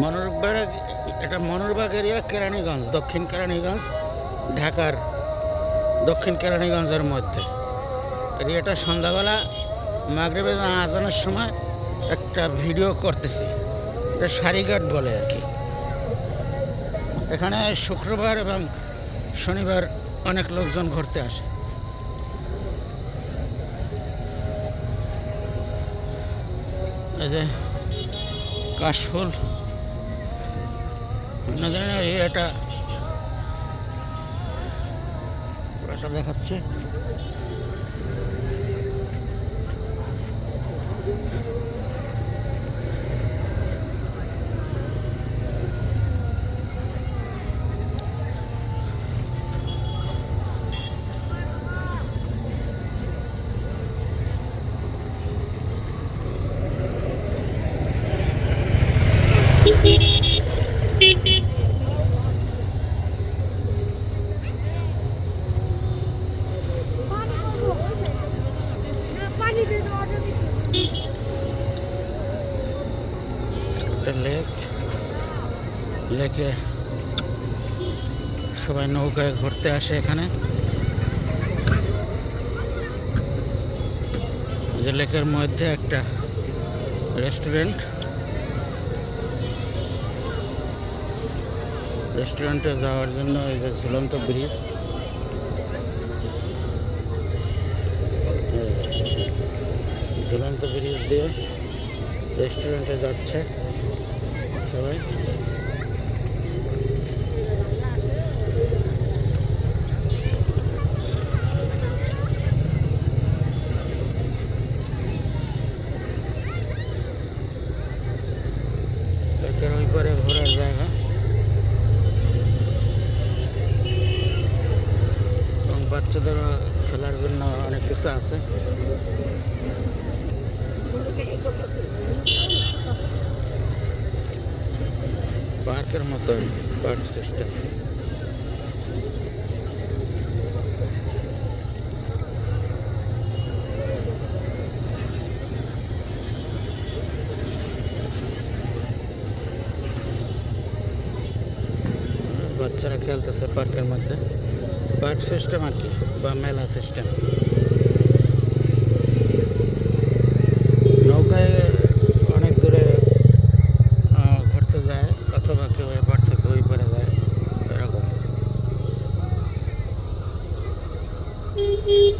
মনোরবাগ এটা মনোরবাগ এরিয়া কেরানীগঞ্জ, দক্ষিণ কেরানীগঞ্জ, ঢাকার দক্ষিণ কেরানীগঞ্জের মধ্যে। এরিয়াটা সন্ধ্যাবেলা মাগরেবে আজানের সময় একটা ভিডিও করতেছি। এটা সারিঘাট বলে আর কি। এখানে শুক্রবার এবং শনিবার অনেক লোকজন ঘুরতে আসে। এই যে কাশফুল। নদীর এটা এটা দেখাচ্ছে। পানি একটা লেক। লেকে সবাই নৌকায় ঘুরতে আসে এখানে। যে লেকের মধ্যে একটা রেস্টুরেন্ট। রেস্টুরেন্টে যাওয়ার জন্য এই যে ঝুলন্ত ব্রিজ। ঝুলন্ত ব্রিজ দিয়ে রেস্টুরেন্টে যাচ্ছে। সবাই। বাচ্চাদেরও খেলার জন্য অনেক কিছু আছে। পার্কের মতো পার্ক সিস্টেম বাচ্চারা খেলতেছে পার্কের মধ্যে। পার্ক সিস্টেম আর কি, বা মেলা সিস্টেম 一